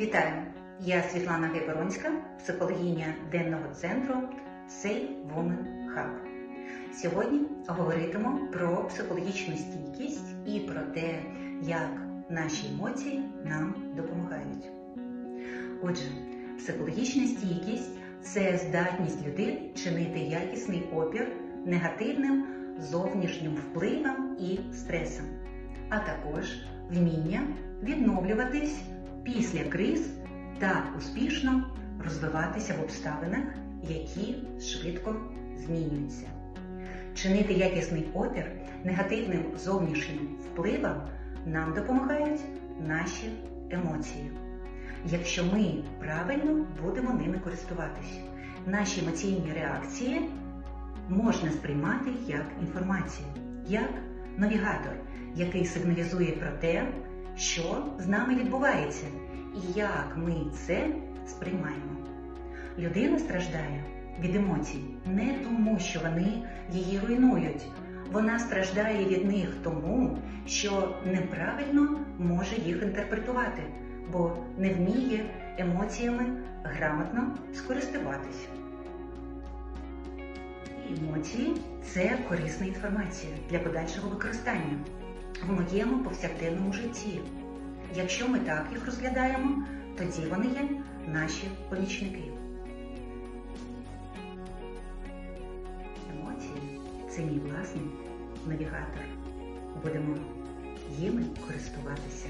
Вітаю! Я Світлана Гайворонська, психологиня денного центру Safe Woman Hub. Сьогодні говоритимемо про психологічну стійкість і про те, як наші емоції нам допомагають. Отже, психологічна стійкість це здатність людини чинити якісний опір негативним зовнішнім впливам і стресам, а також вміння відновлюватись після криз та успішно розвиватися в обставинах, які швидко змінюються. Чинити якісний опір негативним зовнішнім впливам нам допомагають наші емоції. Якщо ми правильно будемо ними користуватись, наші емоційні реакції можна сприймати як інформацію, як навігатор, який сигналізує про те, що з нами відбувається і як ми це сприймаємо. Людина страждає від емоцій не тому, що вони її руйнують. Вона страждає від них тому, що неправильно може їх інтерпретувати, бо не вміє емоціями грамотно скористуватись. Емоції це корисна інформація для подальшого використання в моєму повсякденному житті. Якщо ми так їх розглядаємо, тоді вони є наші помічники. Емоції це мій власний навігатор. Будемо їми користуватися.